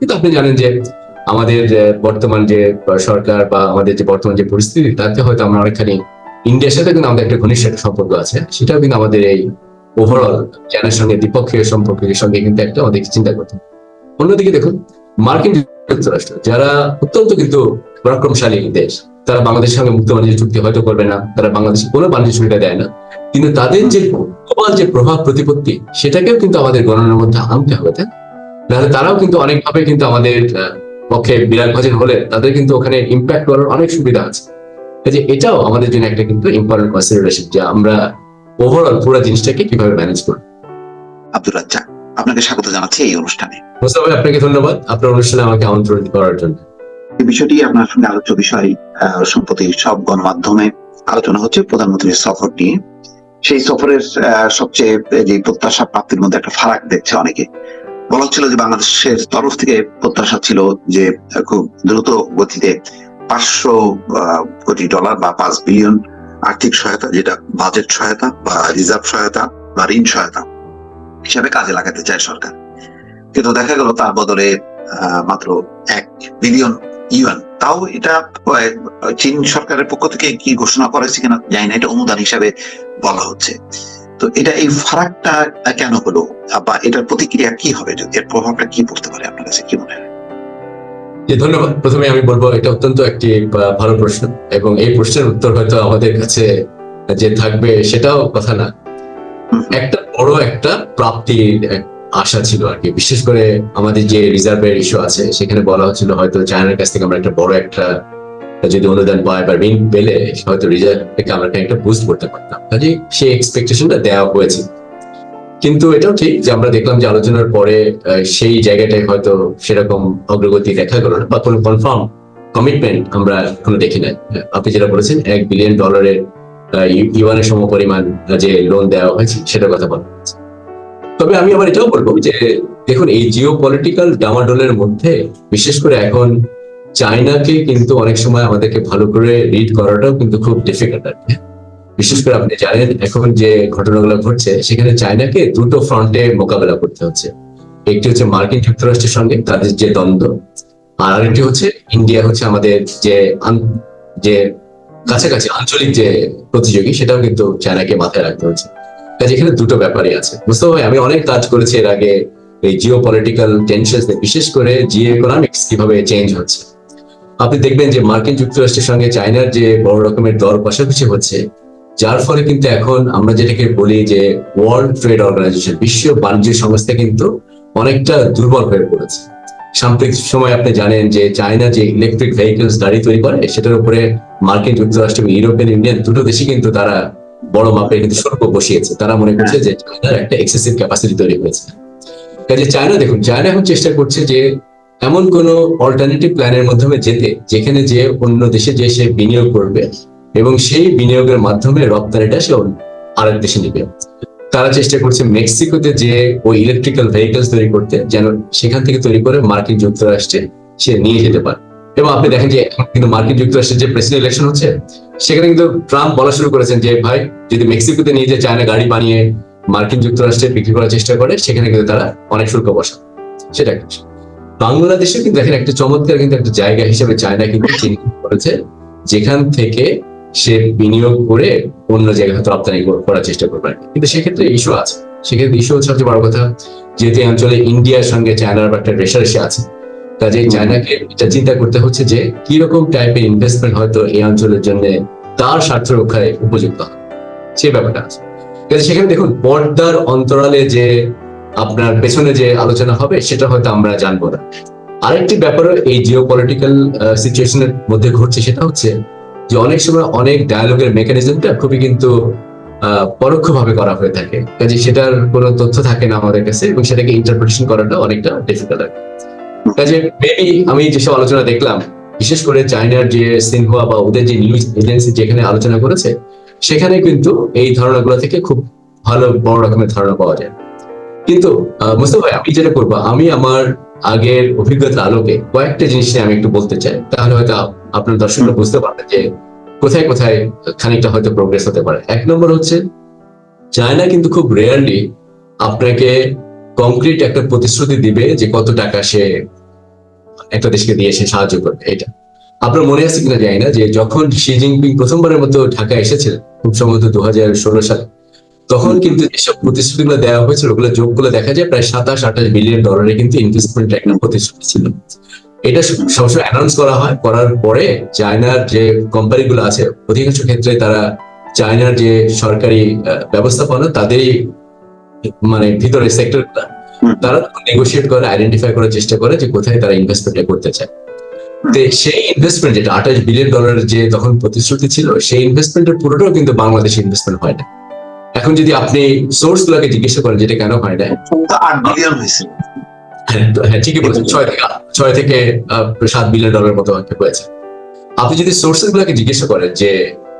কিন্তু আপনি জানেন যে আমাদের বর্তমান যে সরকার বা আমাদের যে বর্তমান যে পরিস্থিতি, তাতে হয়তো আমরা অনেকখানি ইন্ডিয়ার সাথে কিন্তু আমাদের একটা ঘনিষ্ঠ একটা সম্পর্ক আছে। সেটাও কিন্তু আমাদের এই ওভারঅল চায়নার সঙ্গে, দ্বিপক্ষীয় সম্পর্কের সঙ্গে কিন্তু একটা আমাদের চিন্তা করতে অন্যদিকে দেখুন, মার্কিন যুক্তরাষ্ট্র, যারা অত্যন্ত কিন্তু পরাক্রমশালী দেশ, তারা বাংলাদেশের সঙ্গে মুক্ত বাণিজ্য চুক্তি হয়তো করবে না, তারা বাংলাদেশে কোনো বাণিজ্য সুবিধা দেয় না। কিন্তু তাদের যে প্রভাব প্রতিপত্তি, সেটাকেও কিন্তু আমাদের গণনার মধ্যে আনতে হবে, তাই? নাহলে তারাও কিন্তু অনেকভাবে কিন্তু আমাদের পক্ষে বিরাট ভাজন হলে তাদের কিন্তু ওখানে ইম্প্যাক্ট করার অনেক সুবিধা আছে। কাজে এটাও আমাদের জন্য একটা কিন্তু ইম্পর্টেন্ট কনসিডারেশন যে আমরা ওভারঅল পুরো জিনিসটাকে কীভাবে ম্যানেজ করব। আব্দুল রাজ্জাক আপনাকে স্বাগত জানাচ্ছি এই অনুষ্ঠানে। মোস্তাফা ভাই, আপনাকে ধন্যবাদ। আপনার অনুষ্ঠানে আমাকে আমন্ত্রণ করার জন্য। এই বিষয়টি আপনার সঙ্গে আলোচ্য বিষয় সম্প্রতি সব গণমাধ্যমে আলোচনা হচ্ছে প্রধানমন্ত্রীর সফর নিয়ে। সেই সফরের সবচেয়ে যে প্রত্যাশা প্রাপ্তির মধ্যে একটা ফারাক দেখছে অনেকে। বলা হচ্ছিল যে বাংলাদেশের তরফ থেকে প্রত্যাশা ছিল যে খুব দ্রুত গতিতে পাঁচশো কোটি ডলার বা পাঁচ বিলিয়ন আর্থিক সহায়তা, যেটা বাজেট সহায়তা বা রিজার্ভ সহায়তা বা ঋণ সহায়তা হিসাবে কাজে লাগাতে চায় সরকার। কিন্তু দেখা গেল তার বদলে মাত্র এক বিলিয়ন ইউএন তাও এটা চীন সরকারের পক্ষ থেকে কি ঘোষণা করেছে কিনা জানি না, এটা অনুদান হিসাবে বলা হচ্ছে। তো এটা এই ফারাকটা কেন হলো? বা এটার প্রতিক্রিয়া কি হবে? যদি এর প্রভাবটা কি পড়তে পারে আপনার কাছে কি মনে হয়? ধন্যবাদ। প্রথমে আমি বলব এটা অত্যন্ত একটি ভালো প্রশ্ন এবং এই প্রশ্নের উত্তর হয়তো আমাদের কাছে যে থাকবে সেটাও কথা না। একটা বড় একটা প্রাপ্তির আশা ছিল আর কি। বিশেষ করে আমাদের যে রিজার্ভের ইস্যু আছে সেখানে বলা হচ্ছিল হয়তো চায়নার কাছ থেকে আমরা একটা বড় একটা যদি অনুদান পাই বা ঋণ পেলে হয়তো রিজার্ভ থেকে আমরা একটা বুস্ট করতে পারতাম। কাজে সেই এক্সপেকটেশনটা দেওয়া হয়েছে। কিন্তু এটাও ঠিক যে আমরা দেখলাম যে আলোচনার পরে সেই জায়গাটায় হয়তো সেরকম অগ্রগতি দেখা গেল না বা কোনো কনফার্ম কমিটমেন্ট আমরা এখনও দেখি নাই। আপনি যেটা বলেছেন, এক বিলিয়ন ডলারের ইউয়ানের সম পরিমাণ যে লোন দেওয়া হয়েছে, সেটার কথা বলা হয়েছে। তবে আমি আবার এটাও বলব যে, দেখুন, এই জিও পলিটিক্যাল ডামাডোলের মধ্যে, বিশেষ করে এখন চায়নাকে কিন্তু অনেক সময় আমাদেরকে ভালো করে রিড করাটাও কিন্তু খুব ডিফিকাল্ট আর। বিশেষ করে আপনি জানেন এখন যে ঘটনাগুলো ঘটছে, সেখানে চায়নাকে দুটো ফ্রন্টে মোকাবেলা করতে হচ্ছে। একটি হচ্ছে মার্কিন যুক্তরাষ্ট্রের সঙ্গে, তাদের যে দ্বন্দ্ব, আর আরেকটি হচ্ছে ইন্ডিয়া হচ্ছে আমাদের যে যে কাছাকাছি আঞ্চলিক যে প্রতিযোগী, সেটাও কিন্তু চায়নাকে মাথায় রাখতে হচ্ছে। কাজে এখানে দুটো ব্যাপারই আছে। বুঝতে হবে আমি অনেক কাজ করেছি এর আগে, এই জিও পলিটিক্যাল টেনশন বিশেষ করে জিও ইকোনমিক্স কীভাবে চেঞ্জ হচ্ছে। আপনি দেখবেন যে মার্কিন যুক্তরাষ্ট্রের সঙ্গে চায়নার যে বড় রকমের দর কষাকষি হচ্ছে, যার ফলে কিন্তু এখন আমরা যেটাকে বলি যে ওয়ার্ল্ড ট্রেড অর্গানাইজেশন বিশ্ব বাণিজ্য সংস্থা কিন্তু অনেকটা দুর্বল হয়ে পড়েছে। সাম্প্রতিক সময় আপনি জানেন যে চায়না যে ইলেকট্রিক ভেহিকলস গাড়ি তৈরি করে, সেটার উপরে মার্কিন যুক্তরাষ্ট্র এবং ইউরোপিয়ান ইউনিয়ন দুটো দেশে কিন্তু তারা বড় মাপের কিন্তু শুল্ক বসিয়েছে। তারা মনে করছে যে চায়নার একটা এক্সেসিভ ক্যাপাসিটি তৈরি হয়েছে। কাজে চায়না, দেখুন, চায়না এখন চেষ্টা করছে যে এমন কোন অল্টারনেটিভ প্ল্যানের মাধ্যমে যেতে, যেখানে যে অন্য দেশে যে সে বিনিয়োগ করবে এবং সেই বিনিয়োগের মাধ্যমে রপ্তানিটা সে আরেক দেশে নিবে। তারা চেষ্টা করছে মেক্সিকোতে যে ওই ইলেকট্রিক্যাল ভেহিকলস তৈরি করতে, যেন সেখান থেকে তৈরি করে মার্কিন যুক্তরাষ্ট্রে সে নিয়ে যেতে পারে। এবং আপনি দেখেন যে কিন্তু মার্কিন যুক্তরাষ্ট্রের যে প্রেসিডেন্ট ইলেকশন হচ্ছে, সেখানে কিন্তু ট্রাম্প বলা শুরু করেছেন যে, ভাই, যদি মেক্সিকোতে নিয়ে যে চায়না গাড়ি বানিয়ে মার্কিন যুক্তরাষ্ট্রে বিক্রি করার চেষ্টা করে, সেখানে কিন্তু তারা অনেক শুল্ক বসা সেটা কিছু বাংলাদেশে কিন্তু দেখেন একটা চমৎকার কিন্তু একটা জায়গা হিসেবে চায়না কিন্তু চিহ্নিত করেছে যেখান থেকে সে বিনিয়োগ করে অন্য জায়গায় হয়তো রপ্তানি করার চেষ্টা করবে। কিন্তু সেক্ষেত্রে ইস্যু আছে। সেক্ষেত্রে ইস্যু হচ্ছে সবচেয়ে বড় কথা যেহেতু অঞ্চলে ইন্ডিয়ার সঙ্গে চায়নার একটা রেশারেশি আছে কাজে চায়নাকে এটা চিন্তা করতে হচ্ছে যে কি রকম টাইপের ইনভেস্টমেন্ট হয়তো এই অঞ্চলের জন্য তার স্বার্থ রক্ষায় উপযুক্ত হয় সেই ব্যাপারটা আছে। সেখানে দেখুন পর্দার অন্তরালে যে আপনার পেছনে যে আলোচনা হবে, সেটা হয়তো আমরা জানব না। আরেকটি ব্যাপারও এই জিও পলিটিক্যাল সিচুয়েশনের মধ্যে ঘটছে, সেটা হচ্ছে যে অনেক সময় অনেক ডায়ালগের মেকানিজমটা খুবই কিন্তু পরোক্ষভাবে করা হয়ে থাকে। কাজে সেটার কোনো তথ্য থাকে না আমাদের কাছে এবং সেটাকে ইন্টারপ্রিটেশন করাটা অনেকটা ডিফিকাল্ট লাগে কাজে মেবি আমি যেসব আলোচনা দেখলাম, বিশেষ করে চায়নার যে সিনহুয়া বা ওদের যে নিউজ এজেন্সি যেখানে আলোচনা করেছে, সেখানে কিন্তু এই ধারণাগুলো থেকে খুব ভালো বড় রকমের ধারণা পাওয়া যায়। কিন্তু মুস্তফা ভাই আমি যেটা করব আমি আমার আগের অভিজ্ঞতার আলোকে কয়েকটা জিনিস নিয়ে আমি একটু বলতে চাই। তাহলে হয়তো আপনার দর্শকরা বুঝতে পারবে যে কোথায় কোথায় খানিকটা হয়তো প্রোগ্রেস হতে পারে। এক নম্বর হচ্ছে চায়না কিন্তু খুব রেয়ারলি আপনাকে কংক্রিট একটা প্রতিশ্রুতি দিবে যে কত টাকা সে একটা দেশকে দিয়ে সে সাহায্য করবে এটা আপনার মনে আছে কিনা জানি না যে যখন শি জিনপিং প্রথমবারের মতো ঢাকা এসেছিলেন খুব সম্ভবত দু হাজার ষোলো সালে তখন কিন্তু যেসব প্রতিশ্রুতিগুলো দেওয়া হয়েছিল ওগুলো যোগগুলো দেখা যায় প্রায় সাতাশ আঠাশ বিলিয়ন ডলারের কিন্তু ইনভেস্টমেন্ট একটা প্রতিশ্রুতি ছিল। এটা সবসময় অ্যানাউন্স করা হয় করার পরে চায়নার যে কোম্পানিগুলো আছে অধিকাংশ ক্ষেত্রে তারা চায়নার যে সরকারি ব্যবস্থাপনা তাদেরই মানে ভিতরে সেক্টর হুম। তারা নেগোসিয়েট করে আইডেন্টিফাই করার চেষ্টা করে যে কোথায় তারা ইনভেস্টমেন্ট করতে চায়। তো সেই ইনভেস্টমেন্ট যেটা আঠাশ বিলিয়ন ডলারের যে তখন প্রতিশ্রুতি ছিল সেই ইনভেস্টমেন্টের পুরোটাও কিন্তু বাংলাদেশে ইনভেস্টমেন্ট হয় না। এখন যদি আপনি সোর্স গুলাকে জিজ্ঞাসা করেন যেটা কেন হয় না আট বিলিয়ন হয়েছিল হ্যাঁ হ্যাঁ ঠিকই বলেছেন ছয় থেকে ছয় থেকে সাত বিলিয়ন ডলার মতো হয়েছে। আপনি যদি সোর্সেস গুলাকে জিজ্ঞাসা করেন যে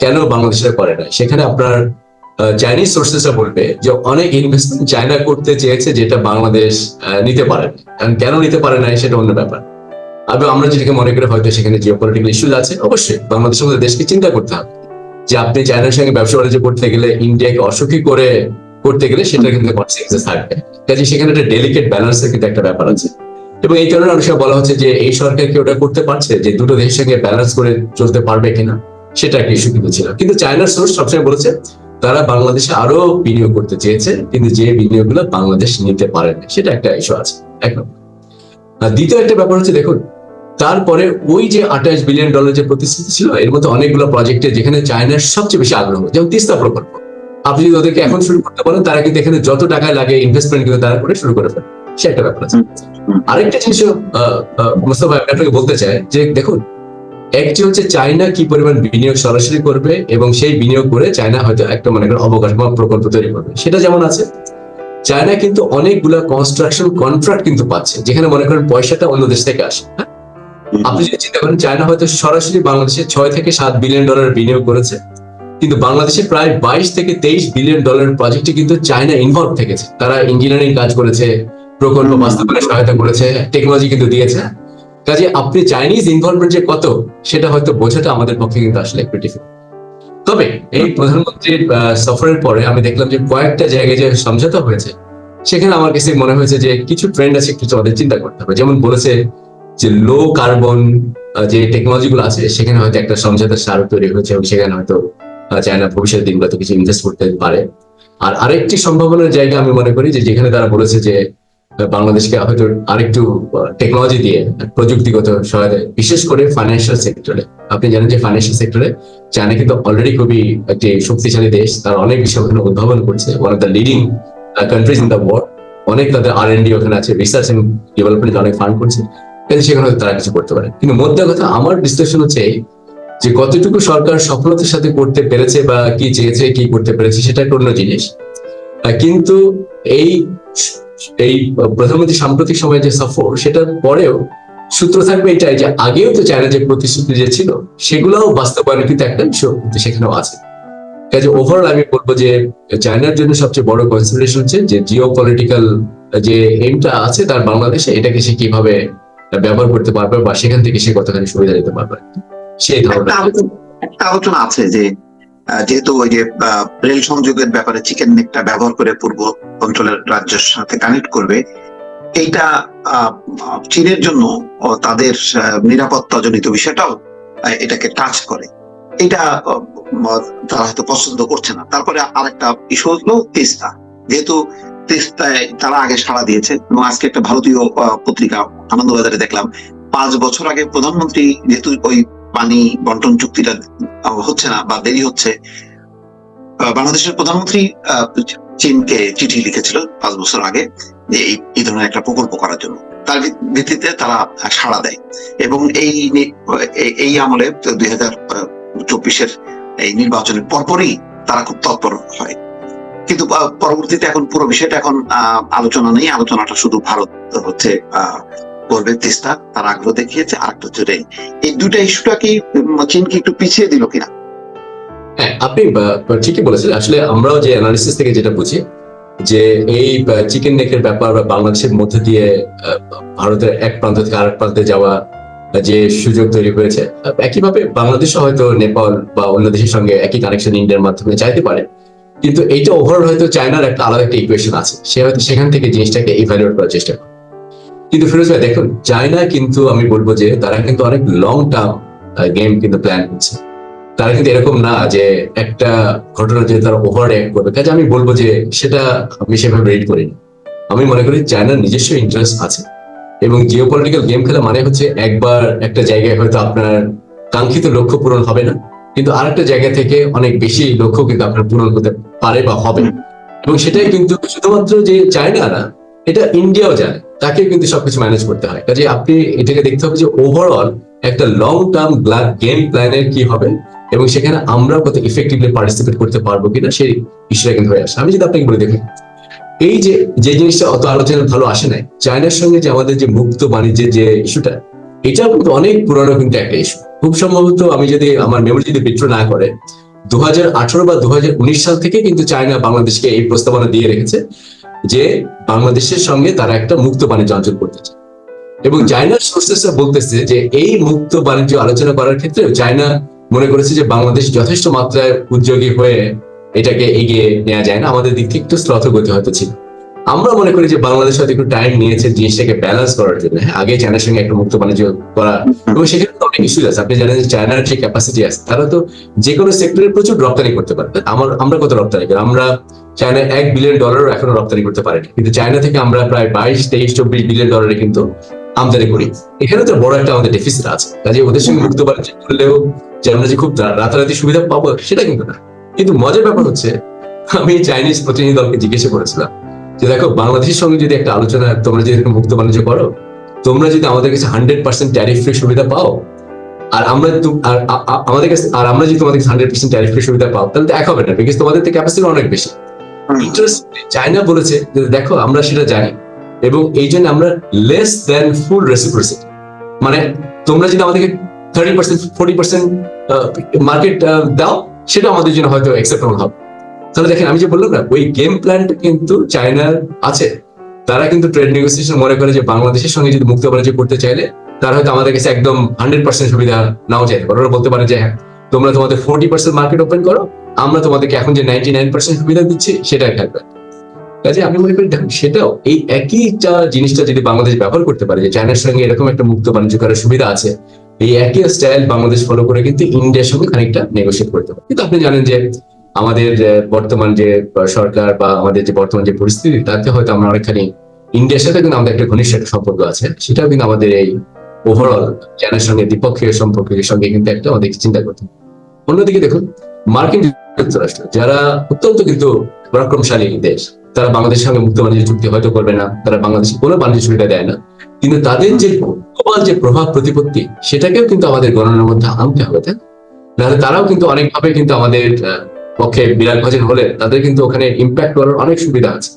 কেন বাংলাদেশে করে না সেখানে আপনার চাইনিজ সোর্সেসরা বলবে যে অনেক ইনভেস্টমেন্ট চায়না করতে চেয়েছে যেটা বাংলাদেশ নিতে পারে কারণ কেন নিতে পারে না সেটা অন্য ব্যাপার। আমরা যেটাকে মনে করি হয়তো সেখানে জিও পলিটিক্যাল ইস্যুজ আছে অবশ্যই বাংলাদেশের মধ্যে দেশকে চিন্তা করতে হবে। যে আপনি চায়নার সঙ্গে ব্যবসা বাণিজ্য করতে গেলে ইন্ডিয়াকে অসুখী করে করতে গেলে সেটা কিন্তু থাকবে। কাজে সেখানে একটা ডেলিকেট ব্যালেন্সের কিন্তু একটা ব্যাপার আছে। এবং এই কারণে অনেক বলা হচ্ছে যে এই সরকার কি ওটা করতে পারছে? যে দুটো দেশের সঙ্গে ব্যালেন্স করে চলতে পারবে কিনা? সেটা একটা ইস্যু কিন্তু ছিল। কিন্তু চায়নার সোর্স সবসময় বলেছে, তারা বাংলাদেশে আরও বিনিয়োগ করতে চেয়েছে, কিন্তু যে বিনিয়োগগুলো বাংলাদেশ নিতে পারেনি, সেটা একটা ইস্যু আছে। এক নম্বর। দ্বিতীয় একটা ব্যাপার হচ্ছে, দেখুন তারপরে ওই যে আঠাশ বিলিয়ন ডলার যে প্রতিশ্রুতি ছিল, এর মধ্যে অনেকগুলো প্রজেক্টে যেখানে চায়নার সবচেয়ে বেশি আগ্রহ, যেমন তিস্তা প্রকল্প। আপনি যদি ওদেরকে এখন শুরু করতে বলেন, তারা কিন্তু এখানে যত টাকা লাগে ইনভেস্টমেন্ট কিন্তু তারা করে শুরু করে ফেলে। সে একটা ব্যাপার আছে। আরেকটা জিনিস মোস্তফা আপনাকে বলতে চাই যে, দেখুন, একটি হচ্ছে চায়না কি পরিমাণ বিনিয়োগ সরাসরি করবে এবং সেই বিনিয়োগ করে চায়না হয়তো একটা মনে করেন অবকাঠামো প্রকল্প তৈরি করবে। সেটা যেমন আছে, চায়না কিন্তু অনেকগুলা কনস্ট্রাকশন কন্ট্রাক্ট কিন্তু পাচ্ছে, যেখানে মনে করেন পয়সাটা অন্য দেশ থেকে আসে হ্যাঁ? আপনি যদি চিন্তা করেন চায়না হয়তো সরাসরি বাংলাদেশে ছয় থেকে সাত বিলিয়ন ডলার বিনিয়োগ করেছে। কিন্তু বাংলাদেশে প্রায় বাইশ থেকে তেইশ বিলিয়ন ডলার প্রজেক্টে কিন্তু চায়না ইনভলভ থেকেছে। তারা ইঞ্জিনিয়ারিং কাজ করেছে প্রকল্প বাস্তবায়নে সহায়তা করেছে টেকনোলজি কিন্তু দিয়েছে। কাজে আপনি চাইনিজ ইনভলভমেন্ট যে কত সেটা হয়তো বোঝাটা আমাদের পক্ষে কিন্তু আসলে একটু difficult। তবে এই প্রধানমন্ত্রীর সফরের পরে আমি দেখলাম যে কয়েকটা জায়গায় যে সমঝোতা হয়েছে সেখানে আমার কাছে মনে হয়েছে যে কিছু ট্রেন্ড আছে কিছু আমাদের চিন্তা করতে হবে। যেমন বলেছে যে লো কার্বন যে টেকনোলজি গুলো আছে, সেখানে হয়তো একটা সমঝোতার স্মারক তৈরি হয়েছে এবং সেখানে হয়তো চায়না ভবিষ্যৎ দিনগুলোতে কিছু ইনভেস্ট করতে পারে। আর আরেকটি সম্ভাবনার জায়গা আমি মনে করি যে যেখানে তারা বলেছে যে বাংলাদেশকে হয়তো আরেকটু টেকনোলজি দিয়ে প্রযুক্তিগত সহায়তা, বিশেষ করে ফাইন্যান্সিয়াল সেক্টরে আপনি জানেন যে ফাইন্যান্সিয়াল সেক্টরে চায়না কিন্তু অলরেডি খুবই একটি শক্তিশালী দেশ। তারা অনেক বিষয় ওখানে উদ্ভাবন করছে। One of the leading countries in the world অনেক তাদের আর এন ডি ওখানে আছে। রিসার্চ এন্ড ডেভেলপমেন্ট অনেক ফান্ড করছে। কিন্তু সেখানে তারা কিছু করতে পারে। কিন্তু মধ্যে কথা, আমার বিশ্লেষণ হচ্ছে যে কতটুকু সরকার সফলতার সাথে করতে পেরেছে বা কি চেয়েছে কি করতে পেরেছে, সেটা একটা অন্য জিনিস। কিন্তু এই এই প্রধানমন্ত্রী সাম্প্রতিক সময়ে যে সফর, সেটার পরেও সূত্র থাকবে এটাই যে আগেও তো চায়না যে প্রতিশ্রুতি যে ছিল, সেগুলোও বাস্তবায়ন কিন্তু একটা বিষয় কিন্তু সেখানেও আছে। কাজে ওভারঅল আমি বলব যে চায়নার জন্য সবচেয়ে বড় কনসিডারেশন হচ্ছে যে জিও পলিটিক্যাল যে এইমটা আছে তার বাংলাদেশে, এটাকে সে কীভাবে ব্যবহার করতে পারবে বা সেখান থেকে সে কতখানি সুবিধা নিতে পারবে। সেই ধারণা আলোচনা একটা আলোচনা আছে যে যেহেতু ওই যে রেল সংযোগের ব্যাপারে চিকেন নেকটা ব্যবহার করে পূর্ব অঞ্চলের রাজ্যের সাথে কানেক্ট করবে এইটা চীনের জন্য তাদের আহ, নিরাপত্তাজনিত বিষয়টাও এটাকে টাচ করে। এটা তারা হয়তো পছন্দ করছে না। তারপরে আরেকটা ইস্যু হলো তিস্তা। যেহেতু তিস্তায় তারা আগে সাড়া দিয়েছে এবং আজকে একটা ভারতীয় পত্রিকা আনন্দবাজারে দেখলাম। পাঁচ বছর আগে প্রধানমন্ত্রী যেহেতু ওই পানি বন্টন চুক্তিটা হচ্ছে না বা দেরি হচ্ছে বাংলাদেশের প্রধানমন্ত্রী চীনকে চিঠি লিখেছিল পাঁচ বছর আগে যে এই ধরনের একটা প্রকল্প করার জন্য। তার ভিত্তিতে তারা সাড়া দেয় এবং এই- এই আমলে দুই হাজার চব্বিশের এই নির্বাচনের পরপরই তারা খুব তৎপর হয়। কিন্তু পরবর্তীতে এখন পুরো বিষয়টা এখন আলোচনা নেই। আলোচনাটা শুধু ভারত হচ্ছে করবে তিস্তা তার আগ্রহ দেখিয়েছে। আর একটা হচ্ছে এই দুটা ইস্যুটা কি চীনকে একটু পিছিয়ে দিল কিনা? হ্যাঁ আপনি ঠিকই বলেছেন। আসলে আমরাও যে অ্যানালিসিস থেকে যেটা বুঝি, যে এই চিকেন নেকের ব্যাপার বা বাংলাদেশের মধ্যে দিয়ে ভারতের এক প্রান্ত থেকে আরেক প্রান্তে যাওয়া যে সুযোগ তৈরি হয়েছে একইভাবে বাংলাদেশও হয়তো নেপাল বা অন্য দেশের সঙ্গে একই কানেকশন ইন্ডিয়ার মাধ্যমে চাইতে পারে। কিন্তু এইটা ওভারঅল হয়তো চায়নার একটা আলাদা একটা ইকুয়েশন আছে। সে হয়তো সেখান থেকে জিনিসটাকে ইভ্যালুয়েট করার চেষ্টা করে কিন্তু ফিরোজ ভাই, দেখুন চায়না কিন্তু আমি বলব যে তারা কিন্তু অনেক লং টার্ম গেম কিন্তু প্ল্যান করছে। তারা কিন্তু এরকম না যে একটা ঘটনা যে তারা ওভার রিয়াক্ট করবে। কাজে আমি বলব যে সেটা আমি সেভাবে রেড করিনি। আমি মনে করি চায়নার নিজস্ব ইন্টারেস্ট আছে। এবং জিও পলিটিক্যাল গেম খেলা মানে হচ্ছে একবার একটা জায়গায় হয়তো আপনার কাঙ্ক্ষিত লক্ষ্য পূরণ হবে না। কিন্তু আরেকটা জায়গা থেকে অনেক বেশি লক্ষ্য কিন্তু আপনার পূরণ করতে পারে বা হবে। এবং সেটাই কিন্তু শুধুমাত্র যে চায়না না, এটা ইন্ডিয়াও জানে তাকে কিন্তু সবকিছু ম্যানেজ করতে হয়। কাজে আপনি এটাকে দেখতে হবে যে ওভারঅল একটা লং টার্ম গেম প্ল্যানের কি হবে এবং সেখানে আমরা কত ইফেক্টিভলি পার্টিসিপেট করতে পারব কিনা সেই ইস্যুটা কিন্তু হয়ে আসে। আমি যদি আপনাকে বলে, দেখুন, এই যে যে জিনিসটা অত আলোচনা ভালো আসে নাই, চায়নার সঙ্গে যে আমাদের যে মুক্ত বাণিজ্যের যে ইস্যুটা এটাও কিন্তু অনেক পুরনো কিন্তু একটা ইস্যু খুব সম্ভবত আমি যদি আমার মেমোরি যদি বিট্রো না করে দু বা দু সাল থেকে কিন্তু চায়না বাংলাদেশকে এই প্রস্তাবনা দিয়ে রেখেছে যে বাংলাদেশের সঙ্গে তারা একটা মুক্ত বাণিজ্য অঞ্চল করতে চায়। এবং চায়নার সোর্সেসরা বলতেছে যে এই মুক্ত বাণিজ্য আলোচনা করার ক্ষেত্রে চায়না মনে করেছে যে বাংলাদেশ যথেষ্ট মাত্রায় উদ্যোগী হয়ে এটাকে এগিয়ে নেওয়া যায় না। আমাদের দিক থেকে একটু শ্রথ গতি হয়তো ছিল। আমরা মনে করি যে বাংলাদেশ হয়তো একটু টাইম নিয়েছে জিনিসটাকে ব্যালেন্স করার জন্য। হ্যাঁ, আগে চায়নার সঙ্গে একটা মুক্ত বাণিজ্য করা। এবং সেখানে তো অনেক ইস্যু আছে। আপনি জানেন যে চায়নার যে ক্যাপাসিটি আছে তারা তো যে কোনো সেক্টরে প্রচুর রপ্তানি করতে পারে। আমার আমরা কত রপ্তানি করি? আমরা চায়না এক বিলিয়ন ডলারও এখনও রপ্তানি করতে পারেনি। কিন্তু চায়না থেকে আমরা প্রায় বাইশ তেইশ চব্বিশ বিলিয়ন ডলারে কিন্তু আমদানি করি। এখানে তো বড় একটা আমাদের ডেফিসিট আছে। কাজে ওদের সঙ্গে মুক্ত বাণিজ্য করলেও যে আমরা যে খুব রাতারাতি সুবিধা পাবো সেটা কিন্তু না। কিন্তু মজার ব্যাপার হচ্ছে আমি চাইনিজ প্রতিনিধি দলকে জিজ্ঞাসা করেছিলাম যে দেখো বাংলাদেশের সঙ্গে যদি একটা আলোচনা তোমরা যদি এরকম মুক্ত বাণিজ্য করো তোমরা যদি আমাদের কাছে হান্ড্রেড পার্সেন্ট ট্যারিফ ফ্রি সুবিধা পাও আর আমরা আর আমাদের কাছে আর আমরা যদি তোমাদের হান্ড্রেড পার্সেন্ট ট্যারিফ ফ্রি সুবিধা পাও তাহলে তো এক হবে না বিকজ তোমাদের তো ক্যাপাসিটি অনেক বেশি। ইন্টারেস্ট চায়না বলেছে যে দেখো আমরা সেটা জানি এবং এই জন্য আমরা লেস দেন ফুল রেসিপ্রোসিটি মানে তোমরা যদি আমাদেরকে thirty percent forty percent market দাও সেটা আমাদের জন্য হয়তো অ্যাকসেপ্টেবল হবে। তাহলে দেখেন, আমি যে বললাম না, ওই গেম প্ল্যানটা কিন্তু চায়নার আছে। তারা কিন্তু ট্রেড নেগোসিয়েশন মনে করে যে বাংলাদেশের সঙ্গে যদি মুক্ত বাণিজ্য করতে চাইলে, তারা হয়তো আমাদের কাছে একদম হান্ড্রেড পার্সেন্ট সুবিধা নাও চাইতে পারে। ওরা বলতে পারে যে হ্যাঁ তোমরা তোমাদের ফোর্টি পার্সেন্ট মার্কেট ওপেন করো, আমরা তোমাদেরকে এখন যে নাইনটি নাইন পার্সেন্ট সুবিধা দিচ্ছি সেটা খেলবে কাজে আমি মনে করি সেটাও এই একই জিনিসটা যদি বাংলাদেশ ব্যবহার করতে পারে, যে চায়নার সঙ্গে এরকম একটা মুক্ত বাণিজ্য করার সুবিধা আছে, এই একই স্টাইল বাংলাদেশ ফলো করে কিন্তু ইন্ডিয়ার সঙ্গে খানিকটা নেগোসিয়েট করতে পারে। কিন্তু আপনি জানেন যে আমাদের বর্তমান যে সরকার বা আমাদের যে বর্তমান যে পরিস্থিতি, তাতে হয়তো আমরা অনেকখানি ইন্ডিয়ার সাথে কিন্তু আমাদের একটা ঘনিষ্ঠ একটা সম্পর্ক আছে। সেটাও কিন্তু আমাদের এই ওভারঅল চায়নার সঙ্গে, দ্বিপক্ষীয় সম্পর্কের সঙ্গে কিন্তু একটা আমাদের চিন্তা করতে অন্যদিকে দেখুন, মার্কিন যুক্তরাষ্ট্র, যারা অত্যন্ত কিন্তু পরাক্রমশালী দেশ, তারা বাংলাদেশের সঙ্গে মুক্ত বাণিজ্য চুক্তি হয়তো করবে না, তারা বাংলাদেশে কোনো বাণিজ্য সুবিধা দেয় না। কিন্তু তাদের যে গ্লোবাল যে প্রভাব প্রতিপত্তি, সেটাকেও কিন্তু আমাদের গণনার মধ্যে আনতে হবে, তাই নাহলে তারাও কিন্তু অনেকভাবে কিন্তু আমাদের পক্ষে বিরাট ভাজন হলে তাদের কিন্তু ওখানে ইম্প্যাক্ট করার অনেক সুবিধা আছে।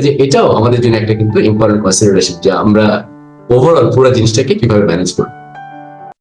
যে এটাও আমাদের জন্য একটা কিন্তু ইম্পর্টেন্ট কনসিডারেশন যে আমরা ওভারঅল পুরো জিনিসটাকে কীভাবে ম্যানেজ করব।